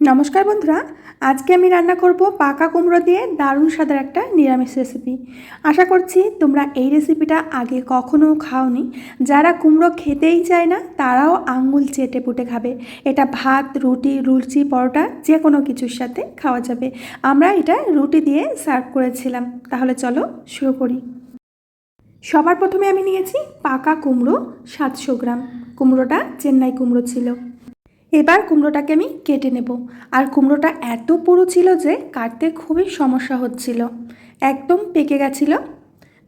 নমস্কার বন্ধুরা, আজকে আমি রান্না করব পাকা কুমড়ো দিয়ে দারুণ স্বাদের একটা নিরামিষ রেসিপি আশা করছি তোমরা এই রেসিপিটা আগে কখনো খাওনি। যারা কুমড়ো খেতেই চায় না, তারাও আঙ্গুল চেটে পুটে খাবে। এটা ভাত, রুটি, লুচি, পরোটা যে কোনো কিছুর সাথে খাওয়া যাবে। আমরা এটা রুটি দিয়ে সার্ভ করেছিলাম। তাহলে চলো শুরু করি। সবার প্রথমে আমি নিয়েছি পাকা কুমড়ো সাতশো গ্রাম। কুমড়োটা চেন্নাই কুমড়ো ছিল। এবার কুমড়োটাকে আমি কেটে নেব। আর কুমড়োটা এত পুরো ছিল যে কাটতে খুবই সমস্যা হচ্ছিল। একদম পেকে গেছিল।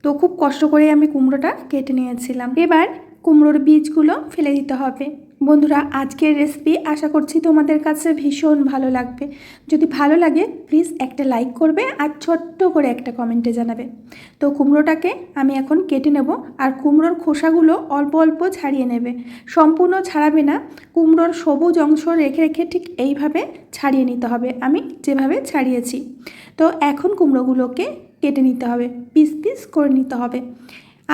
তো খুব কষ্ট করে আমি কুমড়োটা কেটে নিয়েছিলাম। এবার কুমড়োর বীজগুলো ফেলে দিতে হবে। বন্ধুরা, আজকের রেসিপি আশা করছি তোমাদের কাছে ভীষণ ভালো লাগবে। যদি ভালো লাগে প্লিজ একটা লাইক করবে আর ছোট্ট করে একটা কমেন্টে জানাবে। তো কুমড়োটাকে আমি এখন কেটে নেব আর কুমড়োর খোসাগুলো অল্প অল্প ছাড়িয়ে নেবে। সম্পূর্ণ ছাড়াবে না, কুমড়োর সবুজ অংশ রেখে রেখে ঠিক এইভাবে ছাড়িয়ে নিতে হবে। আমি যেভাবে ছাড়িয়েছি। তো এখন কুমড়োগুলোকে কেটে নিতে হবে, পিস পিস করে নিতে হবে।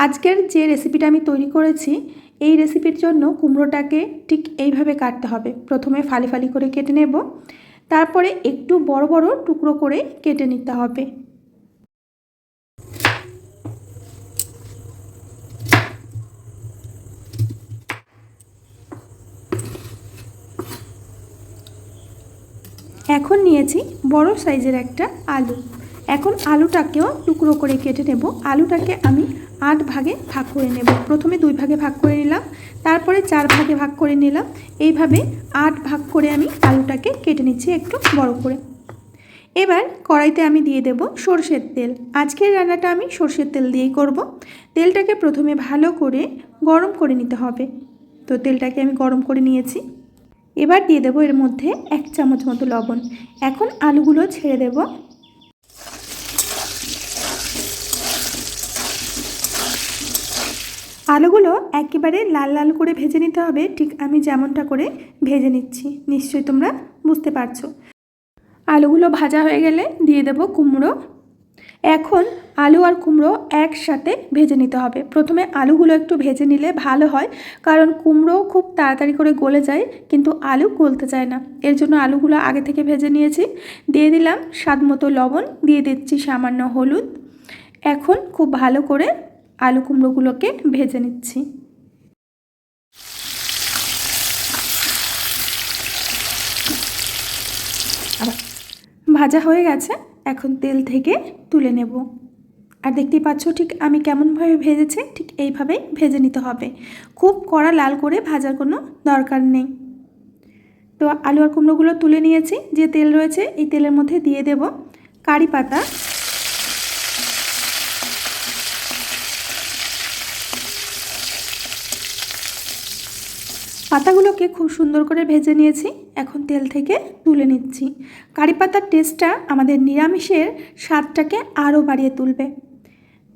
আজকের যে রেসিপিটা আমি তৈরি করেছি এই রেসিপির জন্য কুমড়োটাকে ঠিক এইভাবে কাটতে হবে। প্রথমে ফালি ফালি করে কেটে নেব। তারপরে একটু বড় বড় টুকরো করে কেটে নিতে হবে। এখন নিয়েছি বড় সাইজের একটা আলু। এখন আলুটাকেও টুকরো করে কেটে নেব। আলুটাকে আমি আট ভাগে ভাগ করে নেব। প্রথমে দুই ভাগে ভাগ করে নিলাম, তারপরে চার ভাগে ভাগ করে নিলাম। এইভাবে আট ভাগ করে আমি আলুটাকে কেটে নিচ্ছি একটু বড় করে। এবার কড়াইতে আমি দিয়ে দেব সর্ষের তেল। আজকের রান্নাটা আমি সর্ষের তেল দিয়েই করব। তেলটাকে প্রথমে ভালো করে গরম করে নিতে হবে। তো তেলটাকে আমি গরম করে নিয়েছি। এবার দিয়ে দেবো এর মধ্যে এক চামচ মতো লবণ। এখন আলুগুলো ছেড়ে দেব। আলুগুলো একেবারে লাল লাল করে ভেজে নিতে হবে। ঠিক আমি যেমনটা করে ভেজে নিচ্ছি। নিশ্চয়ই তোমরা বুঝতে পারছ। আলুগুলো ভাজা হয়ে গেলে দিয়ে দেব কুমড়ো। এখন আলু আর কুমড়ো একসাথে ভেজে নিতে হবে। প্রথমে আলুগুলো একটু ভেজে নিলে ভালো হয়, কারণ কুমড়ো খুব তাড়াতাড়ি করে গলে যায়, কিন্তু আলু গলতে চায় না। এর জন্য আলুগুলো আগে থেকে ভেজে নিয়েছি। দিয়ে দিলাম স্বাদ মতো লবণ, দিয়ে দিচ্ছি সামান্য হলুদ। এখন খুব ভালো করে আলু কুমড়োগুলোকে ভেজে নিচ্ছি। ভাজা হয়ে গেছে, এখন তেল থেকে তুলে নেব। আর দেখতেই পাচ্ছ ঠিক আমি কেমনভাবে ভেজেছি, ঠিক এইভাবেই ভেজে নিতে হবে। খুব কড়া লাল করে ভাজার কোনো দরকার নেই। তো আলু আর কুমড়োগুলো তুলে নিয়েছি, যে তেল রয়েছে এই তেলের মধ্যে দিয়ে দেব কারি পাতা। পাতাগুলোকে খুব সুন্দর করে ভেজে নিয়েছি। এখন তেল থেকে তুলে নিচ্ছি। কারি পাতার টেস্টটা আমাদের নিরামিষের স্বাদটাকে আরও বাড়িয়ে তুলবে।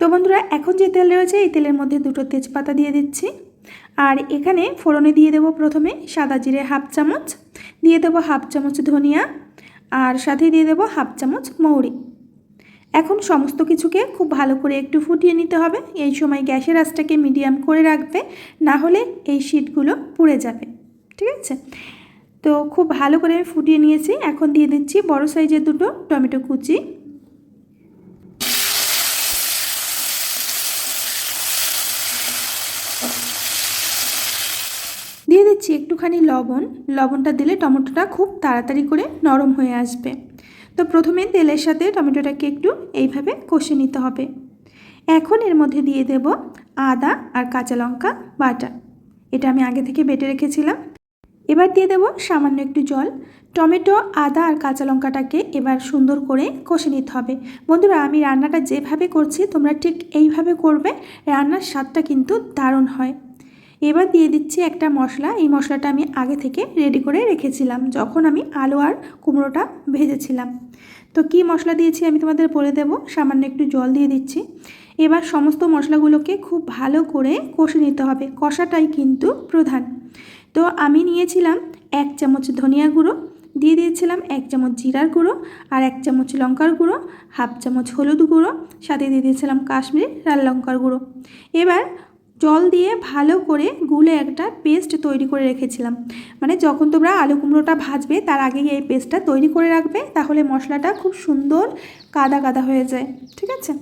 তো বন্ধুরা, এখন যে তেল রয়েছে, এই তেলের মধ্যে দুটো তেজপাতা দিয়ে দিচ্ছি। আর এখানে ফোড়নে দিয়ে দেবো প্রথমে সাদা জিরে হাফ চামচ, দিয়ে দেবো হাফ চামচ ধনিয়া, আর সাথে দিয়ে দেবো হাফ চামচ মৌরি। এখন সমস্ত কিছুকে খুব ভালো করে একটু ফুটিয়ে নিতে হবে। এই সময় গ্যাসের আঁচটাকে মিডিয়াম করে রাখবে, না হলে এই শিটগুলো পুড়ে যাবে। ঠিক আছে? তো খুব ভালো করে আমি ফুটিয়ে নিয়েছি। এখন দিয়ে দিচ্ছি বড় সাইজের দুটো টমেটো কুচি। দিয়ে দিচ্ছি একটুখানি লবণ। লবণটা দিলে টমেটোটা খুব তাড়াতাড়ি করে নরম হয়ে আসবে। তো প্রথমে তেলের সাথে টমেটোটাকে একটু এইভাবে কষে নিতে হবে। এখন এর মধ্যে দিয়ে দেব আদা আর কাঁচা লঙ্কা বাটা। এটা আমি আগে থেকে বেটে রেখেছিলাম। এবার দিয়ে দেব সামান্য একটু জল। টমেটো, আদা আর কাঁচা লঙ্কাটাকে এবার সুন্দর করে কষে নিতে হবে। বন্ধুরা, আমি রান্নাটা যেভাবে করছি, তোমরা ঠিক এইভাবে করবে। রান্নার স্বাদটা কিন্তু দারুণ হয়। এবার দিয়ে দিচ্ছি একটা মশলা। এই মশলাটা আমি আগে থেকে রেডি করে রেখেছিলাম, যখন আমি আলু আর কুমড়োটা ভেজেছিলাম। তো কি মশলা দিয়েছি আমি তোমাদের বলে দেব, সামান্য একটু জল দিয়ে দিচ্ছি। এবার সমস্ত মশলাগুলোকে খুব ভালো করে কষে নিতে হবে, কষাটাই কিন্তু প্রধান। তো আমি নিয়েছিলাম এক চামচ ধনিয়া গুঁড়ো, দিয়ে দিয়েছিলাম এক চামচ জিরার গুঁড়ো আর এক চামচ লঙ্কার গুঁড়ো, হাফ চামচ হলুদ গুঁড়ো, সাথে দিয়ে দিয়েছিলাম কাশ্মীরি লাল লঙ্কার গুঁড়ো। এবার জল দিয়ে ভালো করে গুলে একটা পেস্ট তৈরি করে রেখেছিলাম। মানে যখন তোমরা আলু কুমড়োটা ভাজবে, তার আগেই এই পেস্টটা তৈরি করে রাখবে, তাহলে মশলাটা খুব সুন্দর কাদা কাদা হয়ে যায়, ঠিক আছে?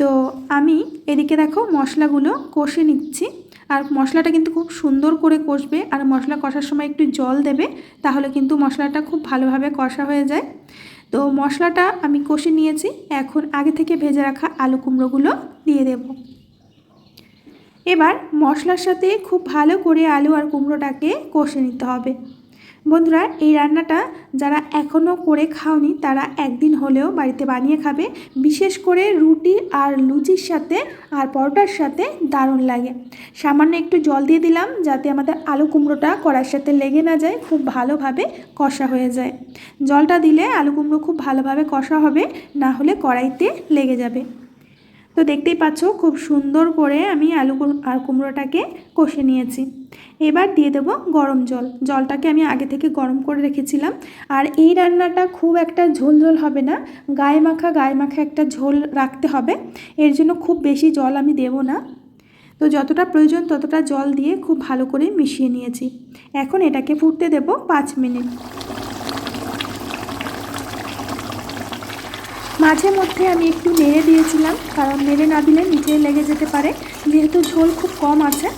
তো আমি এদিকে দেখো মশলাগুলো কষে নিচ্ছি, আর মশলাটা কিন্তু খুব সুন্দর করে কষবে, আর মশলা কষার সময় একটু জল দেবে, তাহলে কিন্তু মশলাটা খুব ভালোভাবে কষা হয়ে যায়। তো মশলাটা আমি কষে নিয়েছি, এখন আগে থেকে ভেজে রাখা আলু কুমড়োগুলো দিয়ে দেব। এবার মশলার সাথে খুব ভালো করে আলু আর কুমড়োটাকে কষে নিতে হবে। বন্ধুরা, এই রান্নাটা যারা এখনও করে খাওনি, তারা একদিন হলেও বাড়িতে বানিয়ে খাবে। বিশেষ করে রুটি আর লুচির সাথে আর পরোটার সাথে দারুণ লাগে। সামান্য একটু জল দিয়ে দিলাম, যাতে আমাদের আলু কুমড়োটা কড়ার সাথে লেগে না যায়, খুব ভালোভাবে কষা হয়ে যায়। জলটা দিলে আলু কুমড়ো খুব ভালোভাবে কষা হবে, না হলে কড়াইতে লেগে যাবে। তো দেখতেই পাচ্ছ, খুব সুন্দর করে আমি আলু আর কুমড়োটাকে কষে নিয়েছি। এবার দিয়ে দেব গরম জল। জলটাকে আমি আগে থেকে গরম করে রেখেছিলাম। আর এই রান্নাটা খুব একটা ঝোল ঝোল হবে না, গায়ে মাখা গায়ে মাখা একটা ঝোল রাখতে হবে। এর জন্য খুব বেশি জল আমি দেব না। তো যতটা প্রয়োজন ততটা জল দিয়ে খুব ভালো করে মিশিয়ে নিয়েছি। এখন এটাকে ফুটতে দেব পাঁচ মিনিট। মাঝে মধ্যে আমি একটু নেড়ে দিয়েছিলাম, কারণ নেড়ে না দিলে নিচে লেগে যেতে পারে। যেহেতু ঝোল খুব কম আছে,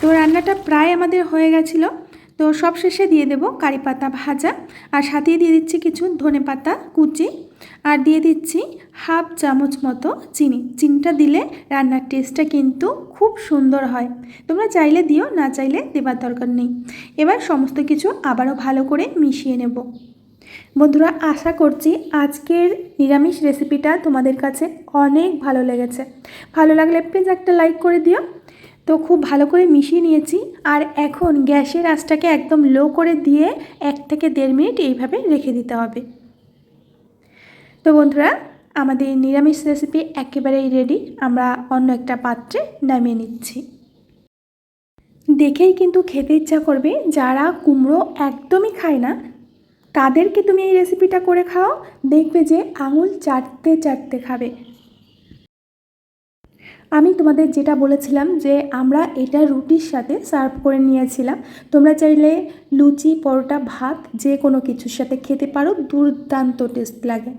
তো রান্নাটা প্রায় আমাদের হয়ে গেছিল। তো সব শেষে দিয়ে দেব কারি পাতা ভাজা, আর সাথেই দিয়ে দিচ্ছি কিছু ধনে পাতা কুচি, আর দিয়ে দিচ্ছি হাফ চামচ মতো চিনি। চিনিটা দিলে রান্নার টেস্টটা কিন্তু খুব সুন্দর হয়। তোমরা চাইলে দিও, না চাইলে দেবার দরকার নেই। এবার সমস্ত কিছু আবারও ভালো করে মিশিয়ে নেব। বন্ধুরা, আশা করছি আজকের নিরামিষ রেসিপিটা তোমাদের কাছে অনেক ভালো লেগেছে। ভালো লাগলে প্লিজ একটা লাইক করে দিও। তো খুব ভালো করে মিশিয়ে নিয়েছি আর এখন গ্যাসের আঁচটাকে একদম লো করে দিয়ে এক থেকে দেড় মিনিট এইভাবে রেখে দিতে হবে। তো বন্ধুরা, আমাদের নিরামিষ রেসিপি একেবারেই রেডি আমরা অন্য একটা পাত্রে নামিয়ে নিচ্ছি। দেখেই কিন্তু খেতে ইচ্ছা করবে, যারা কুমড়ো একদমই খায় না তাদেরকে তুমি এই রেসিপিটা করে খাও। দেখবে যে আঙুল চাটতে চাটতে খাবে। আমি তোমাদের যেটা বলেছিলাম যে আমরা এটা রুটির সাথে সার্ভ করে নিয়েছিলাম। তোমরা চাইলে লুচি, পরোটা, ভাত যে কোনো কিছুর সাথে খেতে পারো। দুর্দান্ত টেস্ট লাগে।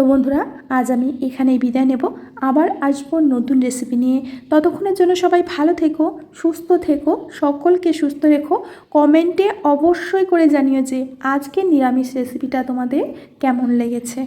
তো বন্ধুরা, আজ আমি এখানেই বিদায় নেব। আবার আসব নতুন রেসিপি নিয়ে। ততক্ষণের জন্য সবাই ভালো থেকো, সুস্থ থেকো, সকলকে সুস্থ রেখো। কমেন্টে অবশ্যই করে জানিও যে আজকে নিরামিষ রেসিপিটা তোমাদের কেমন লেগেছে।